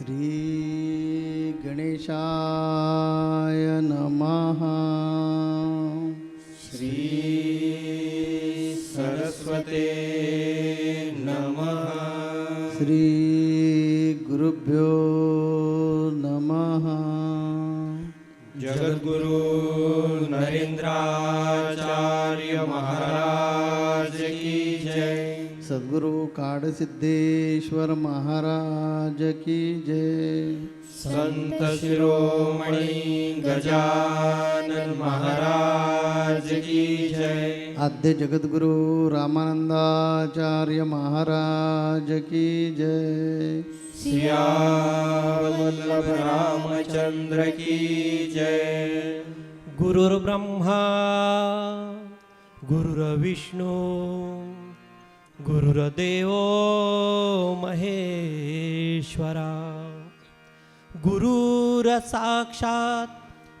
श्री गणेशाय नमः। श्री सरस्वते नमः। श्री गुरुभ्यो नमः। जगद्गुरु सद्गुरु काडसिद्धेश्वर महाराज की जय. संत शिरोमणी गजानन महाराज की जय. आद्य जगद्गुरु रामानंदाचार्य महाराज की जय. सियावल्लभ रामचंद्र की जय. गुरुर्ब्रह्मा गुरुर्विष्णू गुरुर्देव महेश्वरा गुरुरसाक्षात्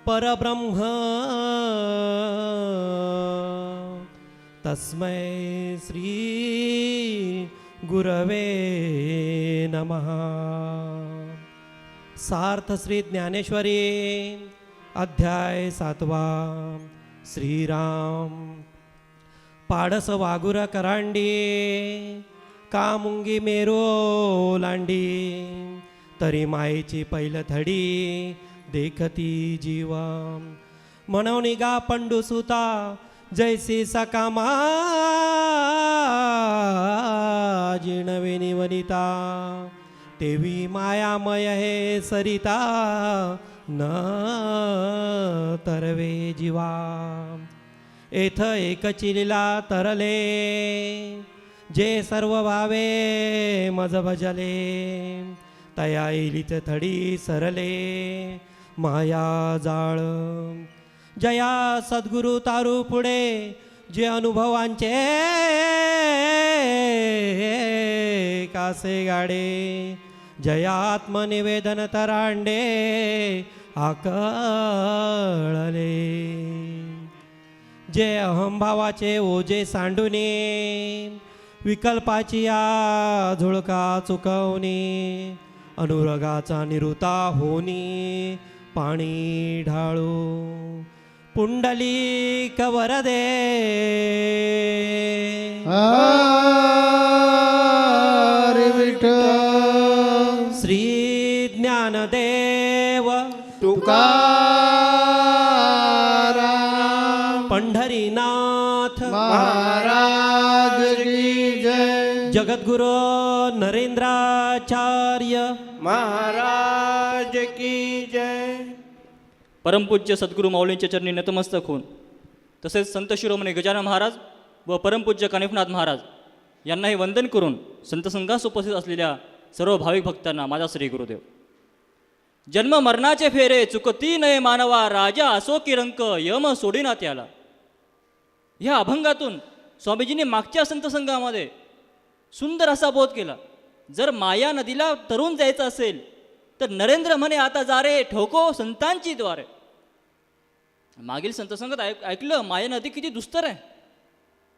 परब्रह्म तस्मै श्री गुरवे नमः। सार्थ श्री ज्ञानेश्वरी अध्याय सातवा श्रीराम पाडस वागुर करांडी कामुंगी मेरो लांडी? तरी मायेची पैल थडी देखती जीवा म्हणून गा पंडू सुता जैसी सकामा जिणवेनी वनिता तेवी मायामय हे सरिता न तरवे जीवा एथ एक चिलीला तरले जे सर्व भावे मज भजले. तया इलीच थडी सरले माया जाळ. जया सद्गुरु तारू पुढे जे अनुभवांचे कासे गाडे. जयात्मनिवेदन तरांडे आकळले. जे अहंभावाचे ओजे सांडूने विकल्पाची या झुळका चुकवणे अनुरागाचा निरुता होनी पाणी ढाळू. पुंडली कवरदे. जगद्गुरु नरेंद्राचार्य। महाराज की जय। परमपूज्य सद्गुरू माऊलींच्या चरणी नतमस्तक होऊन तसेच संत शिरोमणी गजानन महाराज व परमपूज्य कानिफनाथ महाराज यांनाही वंदन करून संत संघास उपस्थित असलेल्या सर्व भाविक भक्तांना माझा श्री गुरुदेव. जन्म मरणाचे फेरे चुकती नये मानवा राजा असो की रंक यम सोडिना त्याला ह्या अभंगातून स्वामीजींनी मागच्या संत संघामध्ये सुंदर असा बोध केला. जर माया नदीला तरुण जायचं असेल तर नरेंद्र म्हणे आता जा रे ठोको संतांची द्वारे. मागील संत संगत ऐक ऐकलं माया नदी किती दुस्तर आहे.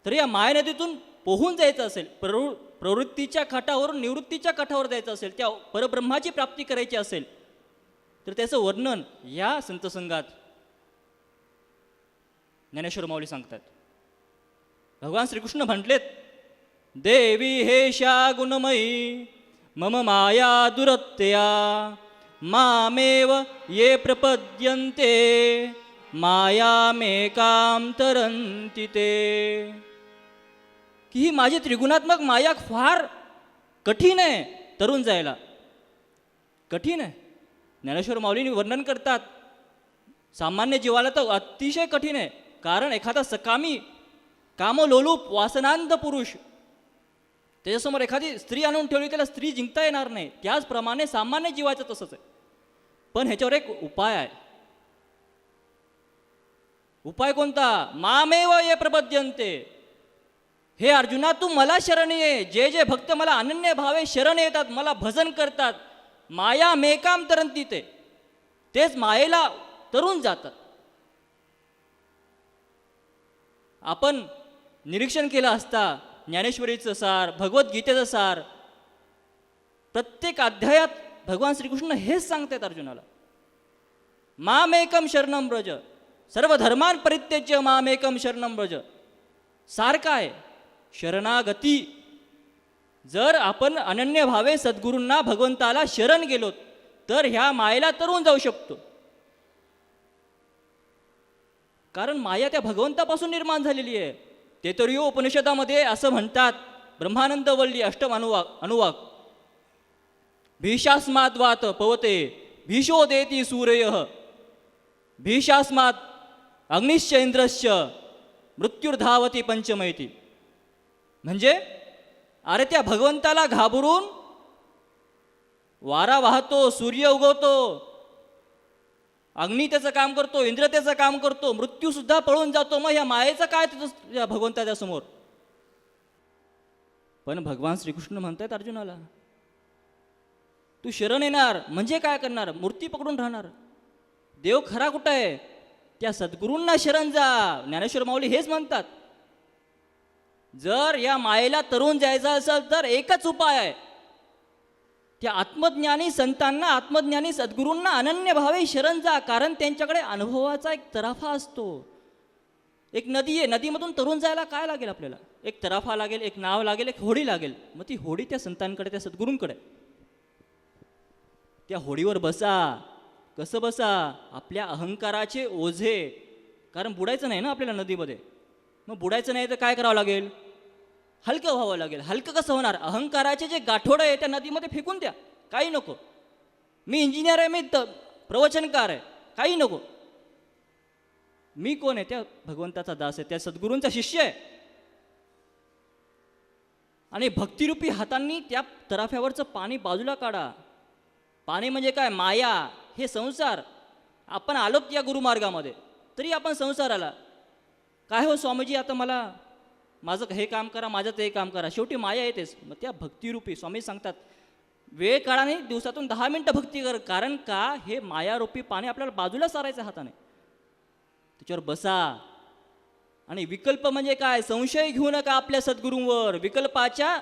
तर या माया नदीतून पोहून जायचं असेल प्रवृ प्रवृत्तीच्या काठावरून निवृत्तीच्या काठावर जायचं असेल त्या परब्रह्माची प्राप्ती करायची असेल तर त्याचं वर्णन या संतसंघात ज्ञानेश्वर माऊली सांगतात. भगवान श्रीकृष्ण म्हटलेत देवी हेशा गुणमयी मम माया दुरत्या मामेव ये प्रपद्यन्ते मायामेकाम तरन्ति ते. की ही माझी त्रिगुणात्मक माया फार कठीण आहे तरुण जायला. कठीण आहे. ज्ञानेश्वर माऊलींनी वर्णन करतात सामान्य जीवाला तर अतिशय कठीण आहे. कारण एखादा सकामी कामलोलूप वासनांत पुरुष त्याच्यासमोर एखादी स्त्री आणून ठेवली त्याला स्त्री जिंकता येणार नाही. त्याचप्रमाणे सामान्य जीवाचं तसंच आहे. पण ह्याच्यावर एक उपाय आहे. उपाय कोणता? मामेव ये प्रबद्यंते हे अर्जुना तू मला शरण ये. जे जे भक्त मला अनन्य भावे शरण येतात मला भजन करतात माया मेकाम तरंती ते. तेच मायेला तरुण जातात. आपण निरीक्षण केलं असता ज्ञानेश्वरीचं सार भगवद्गीतेचं सार प्रत्येक अध्यायात भगवान श्रीकृष्ण हेच सांगतायत अर्जुनाला. मामेकम शरणम ब्रज सर्व धर्मान परित्यज्य मामेकम शरणम ब्रज सारखं आहे. शरणागती. जर आपण अनन्य भावे सद्गुरूंना भगवंताला शरण गेलो तर ह्या मायेला तरून जाऊ शकतो. कारण माया त्या भगवंतापासून निर्माण झालेली आहे. तेतरीय उपनिषदामध्ये असं म्हणतात ब्रह्मानंद वल्ली अष्टम अनुवाक। अनुवाक भीषास्माद्वात पवते भीषो देती सूर्य। भीषास्मात् अग्निश्च इंद्रश्च मृत्युर्धावती पंचमयती म्हणजे अरे त्या भगवंताला घाबरून वारा वाहतो सूर्य उगवतो अग्नी त्याचं काम करतो इंद्र त्याचं काम करतो मृत्यूसुद्धा पळून जातो. मग या मायेचं काय तिथं भगवंताच्या समोर? पण भगवान श्रीकृष्ण म्हणतायत अर्जुनाला तू शरण येणार म्हणजे काय करणार? मूर्ती पकडून राहणार. देव खरा कुठं आहे? त्या सद्गुरूंना शरण जा. ज्ञानेश्वर माऊली हेच म्हणतात. जर या मायेला तरुण जायचं असेल तर एकच उपाय आहे. त्या आत्मज्ञानी संतांना आत्मज्ञानी सद्गुरूंना अनन्य भावे शरण जा कारण त्यांच्याकडे अनुभवाचा एक तराफा असतो. एक नदी आहे नदीमधून तरुण जायला काय लागेल आपल्याला? एक तराफा लागेल एक नाव लागेल एक होडी लागेल. मग ती होडी त्या संतांकडे त्या सद्गुरूंकडे. त्या होडीवर बसा. कसं बसा? आपल्या अहंकाराचे ओझे. कारण बुडायचं नाही ना आपल्याला नदीमध्ये. मग बुडायचं नाही तर काय करावं लागेल? हलकं व्हावं लागेल. हलकं कसं होणार? अहंकाराचे जे गाठोडं आहे त्या नदीमध्ये फेकून द्या. काही नको. मी इंजिनियर आहे मी प्रवचनकार आहे. काही नको. मी कोण आहे? त्या भगवंताचा दास आहे त्या सद्गुरूंचा शिष्य आहे. आणि भक्तिरूपी हातांनी त्या तराफ्यावरचं पाणी बाजूला काढा. पाणी म्हणजे काय? माया. हे संसार. आपण आलोत या गुरुमार्गामध्ये. तरी आपण संसाराला. काय हो स्वामीजी आता मला? माझं हे काम करा माझं ते काम करा. शेवटी माया येतेच. मग त्या भक्तिरूपी स्वामी सांगतात वेळ काळाने दिवसातून दहा मिनटं भक्ती कर कारण का हे मायारूपी पाणी आपल्याला बाजूला सारायचं हाताने. त्याच्यावर बसा. आणि विकल्प म्हणजे काय? संशय घेऊ नका आपल्या सद्गुरूंवर. विकल्पाच्या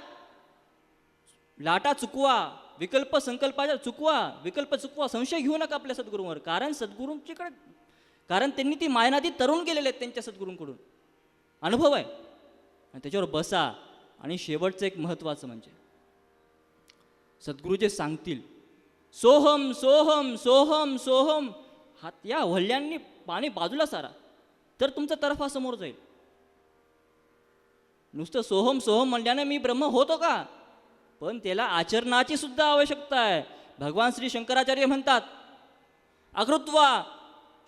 लाटा चुकवा. विकल्प संकल्पाच्या चुकवा. विकल्प चुकवा. संशय घेऊ नका आपल्या सद्गुरूंवर. कारण सद्गुरूंच्याकडे कारण त्यांनी ती मायनादी तरुण गेलेले आहेत त्यांच्या सद्गुरूंकडून. अनुभव आहे. आणि त्याच्यावर बसा आणि शेवटचं एक महत्त्वाचं म्हणजे सद्गुरू जे सांगतील सोहम सोहम सोहम सोहम हात या वल्ल्यांनी पाणी बाजूला सारा तर तुमचा तरफा समोर जाईल. नुसतं सोहम सोहम म्हणल्याने मी ब्रह्म होतो का? पण त्याला आचरणाची सुद्धा आवश्यकता आहे. भगवान श्री शंकराचार्य म्हणतात अकृत्वा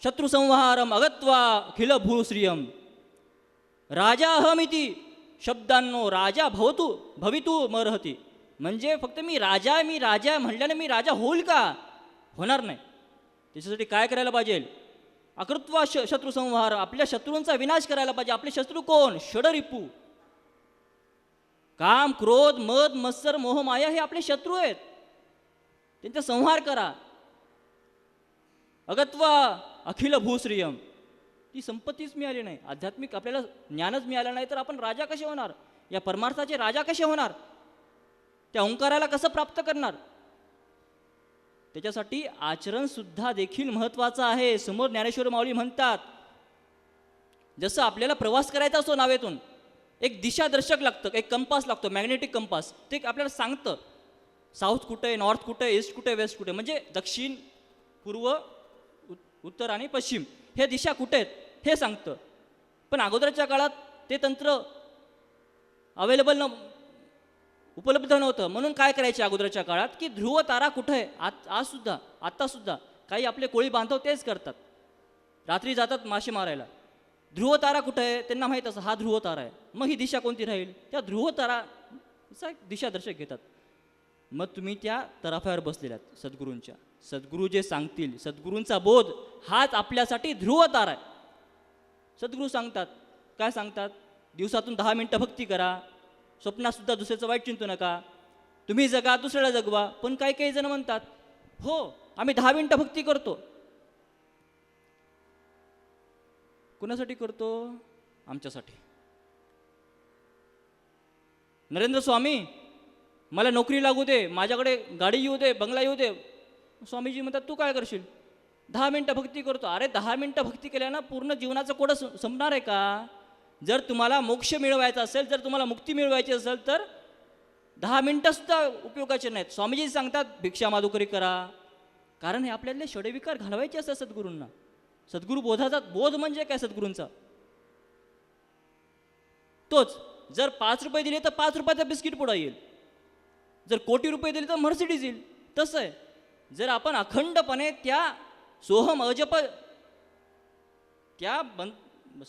शत्रुसंहारम अगत्वा खिल भूश्रियम राजा अहमिती शब्दांनो राजा भवतू भवितू मरहती. म्हणजे फक्त मी राजा मी राजा म्हणल्याने मी राजा होईल का? होणार नाही. त्याच्यासाठी काय करायला पाहिजे? अकृत्वा श शत्रुसंहार आपल्या शत्रूंचा विनाश करायला पाहिजे. आपले शत्रू कोण? षडरिपू काम क्रोध मद मत्सर मोह माया हे आपले शत्रू आहेत. त्यांचा संहार करा. अगत्वा अखिल भूश्रियम ती संपत्तीच मिळाली नाही. आध्यात्मिक आपल्याला ज्ञानच मिळालं नाही तर आपण राजा कसे होणार? या परमार्थाचे राजा कसे होणार? त्या ओंकाराला कसं प्राप्त करणार? त्याच्यासाठी आचरण सुद्धा देखील महत्वाचं आहे. समोर ज्ञानेश्वर माऊली म्हणतात जसं आपल्याला प्रवास करायचा असतो नावेतून एक दिशादर्शक लागतं एक कंपास लागतो मॅग्नेटिक कंपास. ते आपल्याला सांगतं साऊथ कुठे आहे नॉर्थ कुठं आहे ईस्ट कुठे आहे वेस्ट कुठे म्हणजे दक्षिण पूर्व उत्तर आणि पश्चिम. हे दिशा कुठे आहेत हे सांगतं. पण अगोदरच्या काळात ते तंत्र अवेलेबल न उपलब्ध नव्हतं. म्हणून काय करायचे अगोदरच्या काळात की ध्रुव तारा कुठं आहे? आज आजसुद्धा आत्तासुद्धा काही आपले कोळी बांधव तेच करतात. रात्री जातात मासे मारायला. ध्रुव तारा कुठं आहे? त्यांना माहीत असं हा ध्रुव तारा आहे. मग ही दिशा कोणती राहील? त्या ध्रुव ताराचा एक दिशादर्शक घेतात. मग तुम्ही त्या तराफ्यावर बसलेल्या आहात सद्गुरूंच्या. सद्गुरू जे सांगतील सद्गुरूंचा बोध हाच आपल्यासाठी ध्रुवतार आहे. सद्गुरू सांगतात काय सांगतात? दिवसातून दहा मिनटं भक्ती करा स्वप्नातसुद्धा दुसऱ्याचं वाईट चिंतू नका तुम्ही जगा दुसऱ्याला जगवा पण काही काही जण म्हणतात हो आम्ही दहा मिनटं भक्ती करतो. कुणासाठी करतो? आमच्यासाठी. नरेंद्र स्वामी मला नोकरी लागू दे माझ्याकडे गाडी येऊ दे बंगला येऊ दे स्वामीजी म्हणतात तू काय करशील? दहा मिनटं भक्ती करतो. अरे दहा मिनटं भक्ती केल्यानं पूर्ण जीवनाचं कोडं संपणार आहे का? जर तुम्हाला मोक्ष मिळवायचा असेल जर तुम्हाला मुक्ती मिळवायची असेल तर दहा मिनटंसुद्धा उपयोगाचे नाहीत. स्वामीजी सांगतात भिक्षा माधुकरी करा. कारण हे आपल्यातले षडविकार घालवायचे असतात सद्गुरूंना. सद्गुरू बोधाचा बोध म्हणजे काय सद्गुरूंचा? तोच जर पाच रुपये दिले तर पाच रुपयाचा बिस्किट पुढा येईल. जर कोटी रुपये दिले तर मर्सिडीज येईल. तसं आहे. जर आपण अखंडपणे त्या सोहम अजप त्या बन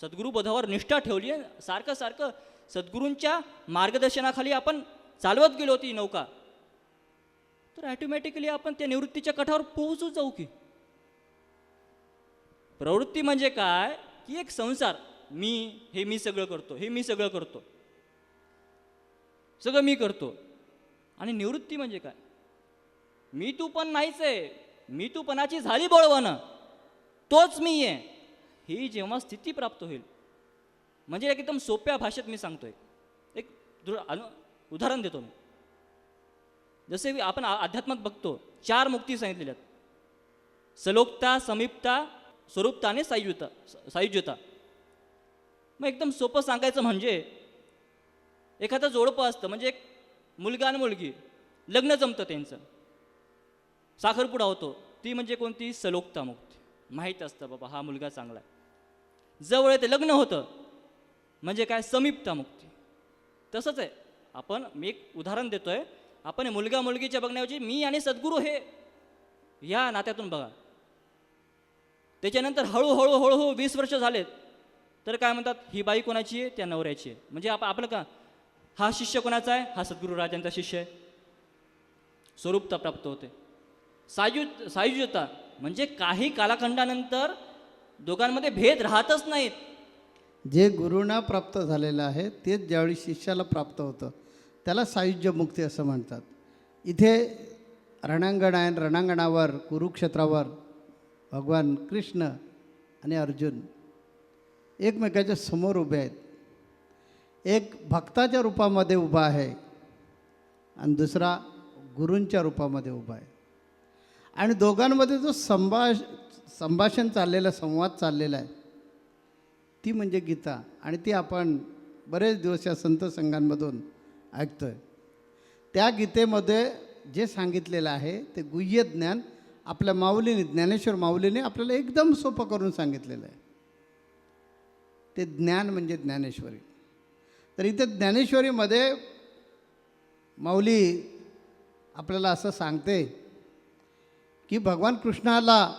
सद्गुरू बोधावर निष्ठा ठेवली आहे सारखं सारखं सद्गुरूंच्या मार्गदर्शनाखाली आपण चालवत गेलो होती नौका तर ॲटोमॅटिकली आपण त्या निवृत्तीच्या कठावर पोहोचू जाऊ की. प्रवृत्ती म्हणजे काय? की एक संसार. मी हे मी सगळं करतो हे मी सगळं करतो. सगळं मी करतो. आणि निवृत्ती म्हणजे काय? मी तू पण नाहीच आहे. मी तू पणाची झाली बळवणं. तोच मी आहे. ही जेव्हा स्थिती प्राप्त होईल. म्हणजे एक एकदम सोप्या भाषेत मी सांगतोय. एक अनु उदाहरण देतो मी. जसे की आपण आ- अध्यात्मात बघतो चार मुक्ती सांगितलेल्या आहेत. सलोकता समीपता स्वरूपता आणि सायुज्यता स- सायुज्यता. मग एकदम सोपं सांगायचं म्हणजे एखादं जोडपं असतं. म्हणजे एक मुलगा आणि मुलगी लग्न जमतं त्यांचं. साखरपुडा होतो. ती म्हणजे कोणती? सलोकता मुक्ती माहीत असतं बाबा हा मुलगा चांगला आहे. जवळ येते लग्न होतं. म्हणजे काय? समीपता मुक्ती तसंच आहे. आपण मी एक उदाहरण देतोय. आपण हे मुलगा मुलगीच्या बघण्याऐवजी मी आणि सद्गुरू हे या नात्यातून बघा. त्याच्यानंतर हळूहळू हळूहळू वीस वर्ष झालेत. तर काय म्हणतात? ही बाई कोणाची आहे? त्या नवऱ्याची आहे. म्हणजे आप आपलं का? हा शिष्य कोणाचा आहे? हा सद्गुरू राजांचा शिष्य आहे. स्वरूपता प्राप्त होते. सायु सायुज्यता म्हणजे काही कालखंडानंतर दोघांमध्ये भेद राहतच नाहीत. जे गुरुना प्राप्त झालेलं आहे तेच ज्यावेळी शिष्याला प्राप्त होतं त्याला सायुज्य मुक्ती असं म्हणतात. इथे रणांगण आहे रणांगणावर कुरुक्षेत्रावर भगवान कृष्ण आणि अर्जुन एकमेकाच्या समोर उभे आहेत. एक भक्ताच्या रूपामध्ये उभा आहे आणि दुसरा गुरूंच्या रूपामध्ये उभा आहे. आणि दोघांमध्ये जो संभाष संभाषण चाललेला संवाद चाललेला आहे ती म्हणजे गीता. आणि ती आपण बरेच दिवस या संत संघांमधून ऐकतो आहे त्या गीतेमध्ये जे सांगितलेलं आहे ते गुह्य ज्ञान आपल्या माऊलीने ज्ञानेश्वर माऊलीने आपल्याला एकदम सोपं करून सांगितलेलं आहे. ते ज्ञान म्हणजे ज्ञानेश्वरी. तर इथे ज्ञानेश्वरीमध्ये माऊली आपल्याला असं सांगते की भगवान कृष्णाला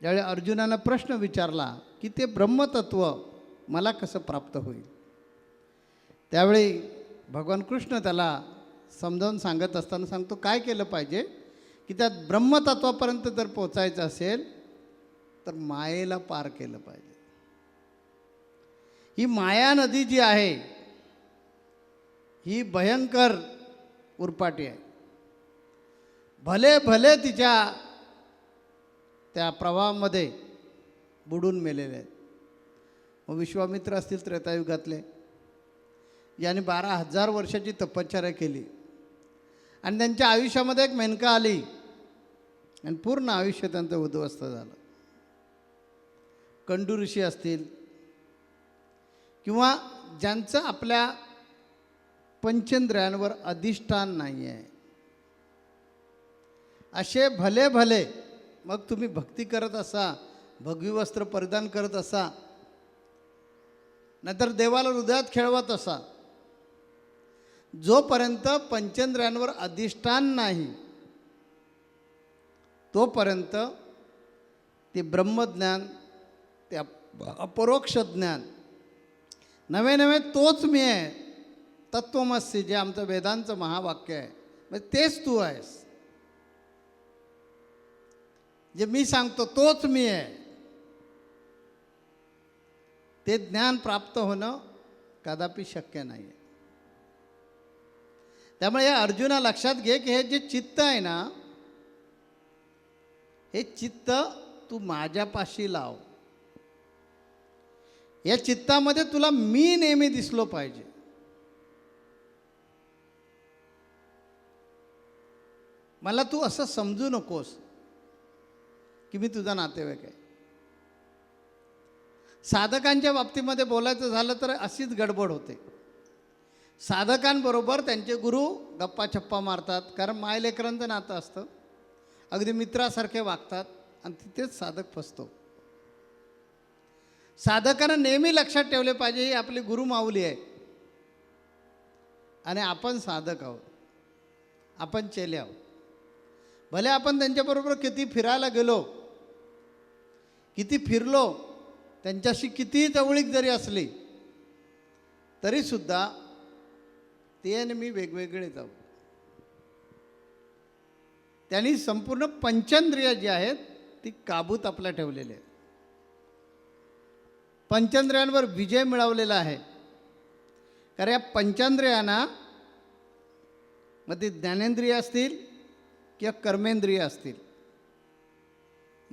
ज्यावेळी अर्जुनानं प्रश्न विचारला की ते ब्रह्मतत्व मला कसं प्राप्त होईल? त्यावेळी भगवान कृष्ण त्याला समजावून सांगत असताना सांगतो काय केलं पाहिजे की त्यात ब्रह्मतत्वापर्यंत जर पोचायचं असेल तर मायेला पार केलं पाहिजे. ही माया नदी जी आहे ही भयंकर उरपाटी आहे. भले भले तिच्या त्या प्रवाहामध्ये बुडून मेलेले आहेत. मग विश्वामित्र असतील त्रेतायुगातले. याने बारा हजार वर्षाची तपश्चर्या केली. आणि त्यांच्या आयुष्यामध्ये एक मेनका आली. आणि पूर्ण आयुष्य त्यांचं उद्ध्वस्त झालं. कंडू ऋषी असतील. किंवा ज्यांचं आपल्या पंचेंद्रियांवर अधिष्ठान नाही आहे असे भले भले. मग तुम्ही भक्ती करत असा भगवी वस्त्र परिधान करत असा नाहीतर देवाला हृदयात खेळवत असा. जोपर्यंत पंचेंद्रियांवर अधिष्ठान नाही तोपर्यंत ते ब्रह्मज्ञान ते अपरोक्ष ज्ञान नवे नवे तोच मी आहे तत्वमस्सी जे आमचं वेदांचं महावाक्य आहे. म्हणजे तेच तू आहेस. जे मी सांगतो तोच मी आहे. ते ज्ञान प्राप्त होणं कदापि शक्य नाही आहे त्यामुळे या अर्जुना लक्षात घे की हे जे चित्त आहे ना हे चित्त तू माझ्यापाशी लाव. या चित्तामध्ये तुला मी नेहमी दिसलो पाहिजे. मला तू असं समजू नकोस. की मी तुझा नातेवाईक आहे. साधकांच्या बाबतीमध्ये बोलायचं झालं तर अशीच गडबड होते. साधकांबरोबर त्यांचे गुरु गप्पा छप्पा मारतात कारण मायलेकरांचं नातं असतं. अगदी मित्रासारखे वागतात आणि तिथेच साधक फसतो. साधकांना नेहमी लक्षात ठेवले पाहिजे ही आपली गुरु माऊली आहे. आणि आपण साधक आहोत. आपण चेले आहोत. भले आपण त्यांच्याबरोबर किती फिरायला गेलो किती फिरलो त्यांच्याशी कितीही जवळीक जरी असली तरीसुद्धा ते आणि मी वेगवेगळे जाऊ. त्यांनी संपूर्ण पंचेंद्रिय जी आहेत ती काबूत आपल्या ठेवलेली आहेत. पंचेंद्रियांवर विजय मिळवलेला आहे. कारण या पंचेंद्रियांना मग ते ज्ञानेंद्रिय असतील किंवा कर्मेंद्रिय असतील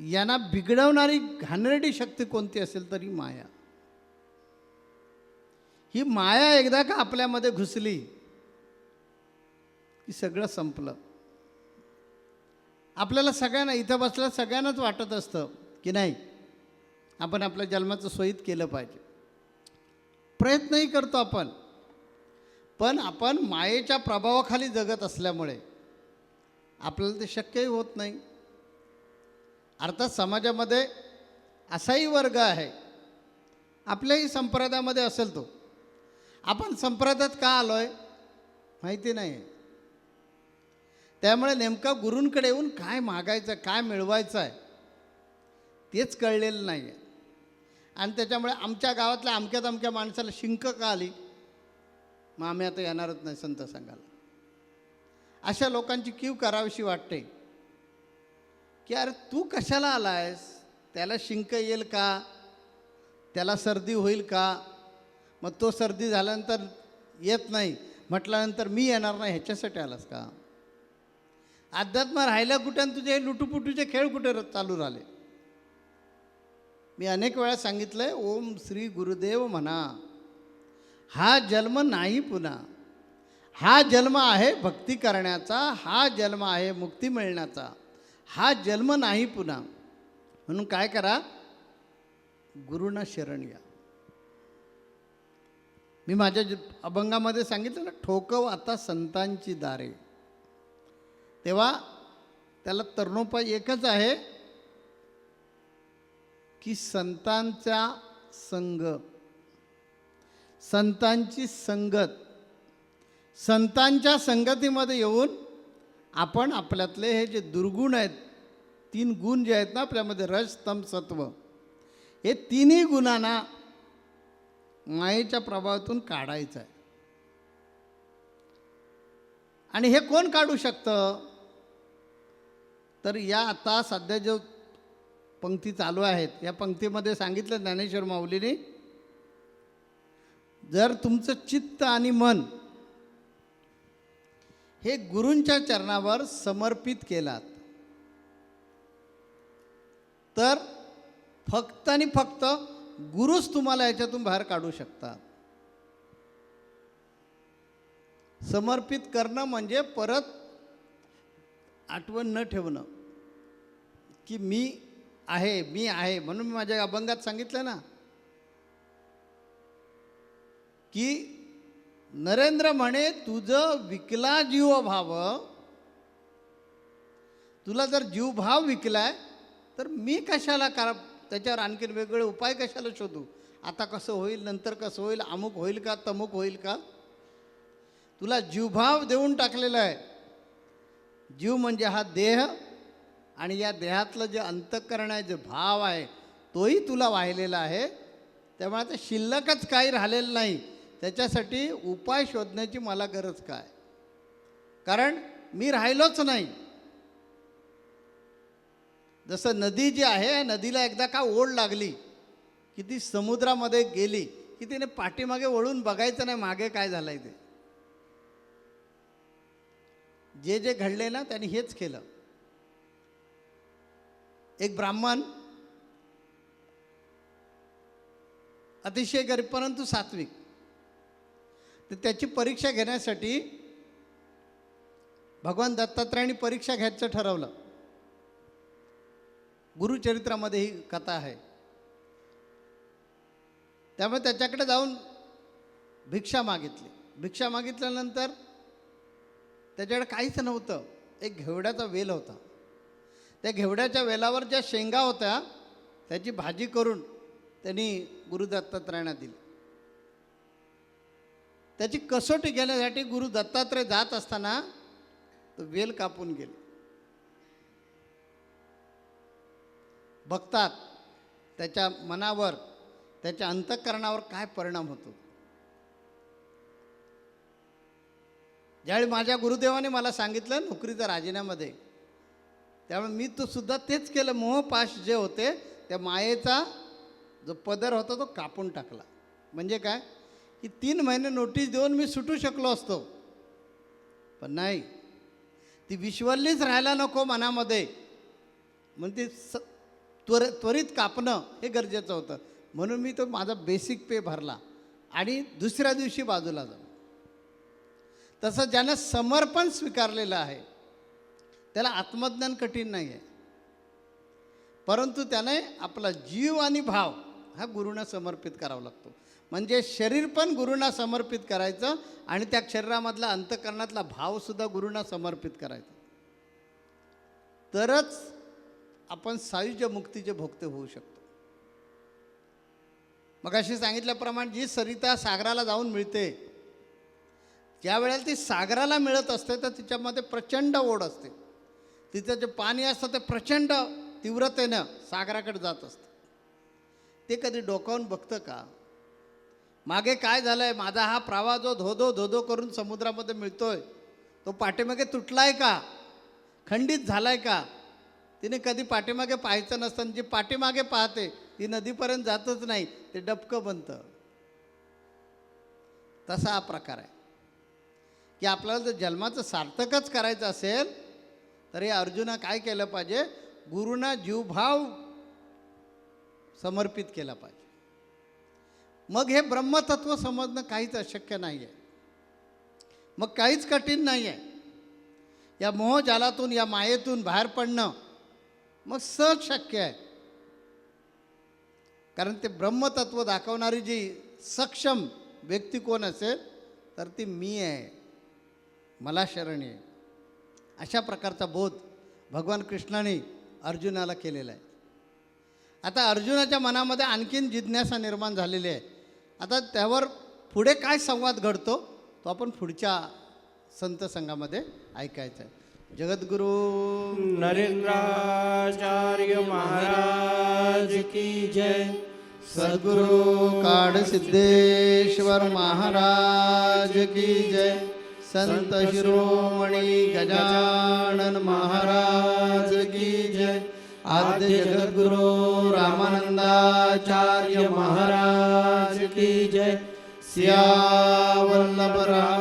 यांना बिघडवणारी घाणेरडी शक्ती कोणती असेल तरी माया. ही माया एकदा का आपल्यामध्ये घुसली की सगळं संपलं. आपल्याला सगळ्यांना इथं बसल्या सगळ्यांनाच वाटत असतं की नाही आपण आपल्या जन्माचं सोयीत केलं पाहिजे. प्रयत्नही करतो आपण पण आपण मायेच्या प्रभावाखाली जगत असल्यामुळे आपल्याला ते शक्यही होत नाही. अर्थात समाजामध्ये असाही वर्ग आहे. आपल्याही संप्रदायामध्ये असेल तो. आपण संप्रदायात का आलो आहे माहिती नाही त्यामुळे नेमका गुरूंकडे येऊन काय मागायचं काय मिळवायचं आहे तेच कळलेलं नाही आहे आणि त्याच्यामुळे आमच्या गावातल्या अमक्या तमक्या माणसाला शिंक का आली? मग आम्ही आता येणारच नाही संत सांगायला अशा लोकांची कीव करावीशी वाटते. की अरे तू कशाला आलायस? त्याला शिंक येईल का? त्याला सर्दी होईल का? मग तो सर्दी झाल्यानंतर येत नाही. म्हटल्यानंतर मी येणार नाही ह्याच्यासाठी आलास का? अध्यात्म राहिल्या कुठे आणि तुझे हे लुटूपुटूचे खेळ कुठे चालू राहिले? मी अनेक वेळा सांगितलं आहे ओम श्री गुरुदेव म्हणा हा जन्म नाही पुन्हा. हा जन्म आहे भक्ती करण्याचा हा जन्म आहे मुक्ती मिळण्याचा. हा जन्म नाही पुन्हा. म्हणून काय करा? गुरुना शरण घ्या. मी माझ्या ज- अभंगामध्ये सांगितलं ना ठोकव आता संतांची दारे. तेव्हा त्याला तरुणोपाय एकच आहे की संतांचा संग संतांची संगत. संतांच्या संगतीमध्ये येऊन आपण आपल्यातले हे जे दुर्गुण आहेत तीन गुण जे आहेत ना आपल्यामध्ये रस तम सत्व हे तिन्ही गुणांना मायेच्या प्रभावातून काढायचं आहे. आणि हे कोण काढू शकतं? तर या आता सध्या जो पंक्ती चालू आहेत या पंक्तीमध्ये सांगितलं ज्ञानेश्वर माऊलीने जर तुमचं चित्त आणि मन हे गुरूंच्या चरणावर समर्पित केलात. तर फक्त आणि फक्त गुरुच तुम्हाला याच्यातून बाहेर काढू शकतात. समर्पित करणं म्हणजे परत आठवण न ठेवणं. की मी आहे मी आहे म्हणून मी माझ्या अभंगात सांगितलं ना. की नरेंद्र म्हणे तुझं विकला जीव भाव तुला जर जीवभाव विकलाय तर मी कशाला करा त्याच्यावर आणखीन वेगवेगळे उपाय कशाला शोधू? आता कसं होईल नंतर कसं होईल अमुक होईल का तमुक होईल का? तुला जीवभाव देऊन टाकलेला आहे. जीव म्हणजे हा देह आणि या देहातलं जे अंतःकरण आहे जे भाव आहे तोही तुला वाहिलेला आहे. त्यामुळे आता शिल्लकच काही राहिलेलं नाही. त्याच्यासाठी उपाय शोधण्याची मला गरज काय? कारण मी राहिलोच नाही. जसं नदी जी आहे नदीला एकदा का ओढ लागली की ती समुद्रामध्ये गेली की तिने पाठीमागे वळून बघायचं नाही मागे काय झालंय ते. जे जे घडले ना त्यांनी हेच केलं. एक ब्राह्मण अतिशय गरीब परंतु सात्विक. तर त्याची परीक्षा घेण्यासाठी भगवान दत्तात्रयाने परीक्षा घ्यायचं ठरवलं. गुरुचरित्रामध्ये ही कथा आहे. त्यामुळे त्याच्याकडे जाऊन भिक्षा मागितली. भिक्षा मागितल्यानंतर त्याच्याकडे काहीच नव्हतं. एक घेवड्याचा वेल होता. त्या घेवड्याच्या वेलावर ज्या शेंगा होत्या त्याची भाजी करून त्यांनी गुरुदत्तात्रयांना दिली. त्याची कसोटी घेण्यासाठी गुरु दत्तात्रय जात असताना तो वेल कापून गेले. बघतात त्याच्या मनावर त्याच्या अंतःकरणावर काय परिणाम होतो. ज्यावेळी माझ्या गुरुदेवाने मला सांगितलं नोकरीचा राजीनामध्ये त्यामुळे मी तो सुद्धा तेच केलं. मोहपाश जे होते त्या मायेचा जो पदर होता तो कापून टाकला. म्हणजे काय? की तीन महिने नोटीस देऊन मी सुटू शकलो असतो. पण नाही. ती विश्वल्लीच राहायला नको मनामध्ये. म्हणजे ती स त्वर त्वरित कापणं हे गरजेचं होतं. म्हणून मी तो माझा बेसिक पे भरला. आणि दुसऱ्या दिवशी बाजूला झालो तसं ज्यानं समर्पण स्वीकारलेलं आहे त्याला आत्मज्ञान कठीण नाही आहे परंतु त्याने आपला जीव आणि भाव हा गुरुनं समर्पित करावा लागतो. म्हणजे शरीर पण गुरुंना समर्पित करायचं आणि त्या शरीरामधला अंतकरणातला भावसुद्धा गुरूंना समर्पित करायचा. तरच आपण सायुज्य मुक्तीचे भोगते होऊ शकतो. मग अशी सांगितल्याप्रमाणे जी सरिता सागराला जाऊन मिळते ज्या वेळेला ती सागराला मिळत असते तर तिच्यामध्ये प्रचंड ओढ असते. तिचं जे पाणी असतं ते प्रचंड तीव्रतेनं सागराकडे जात असतं. ते कधी डोकावून बघतं का? मागे काय झालं आहे माझा हा प्रवाह जो धोधो धोधो करून समुद्रामध्ये मिळतोय तो पाठीमागे तुटलाय का? खंडित झालाय का? तिने कधी पाठीमागे पाहायचं नसतं जी पाठीमागे पाहते ती नदीपर्यंत जातच नाही ते डबकं बनतं. तसा हा प्रकार आहे. की आपल्याला जर जन्माचं सार्थकच करायचं असेल तर हे अर्जुना काय केलं पाहिजे? गुरुना जीवभाव समर्पित केला पाहिजे. मग हे ब्रह्मतत्व समजणं काहीच अशक्य नाही आहे मग काहीच कठीण नाही आहे या मोहजालातून या मायेतून बाहेर पडणं मग सहज शक्य आहे. कारण ते ब्रह्मतत्व दाखवणारी जी सक्षम व्यक्ती कोण असेल तर ती मी आहे. मला शरणी आहे अशा प्रकारचा बोध भगवान कृष्णाने अर्जुनाला केलेला आहे. आता अर्जुनाच्या मनामध्ये आणखीन जिज्ञासा निर्माण झालेली आहे. आता त्यावर पुढे काय संवाद घडतो तो आपण पुढच्या संत संघामध्ये ऐकायचा आहे. जगद्गुरू नरेंद्राचार्य महाराज की जय. सद्गुरु काड सिद्धेश्वर महाराज की जय. संत शिरोमणी गजानन महाराज की जय. आद्य जगद्गुरु रामानंदाचार्य महाराज की जय सियावल्लभ रामचंद्र की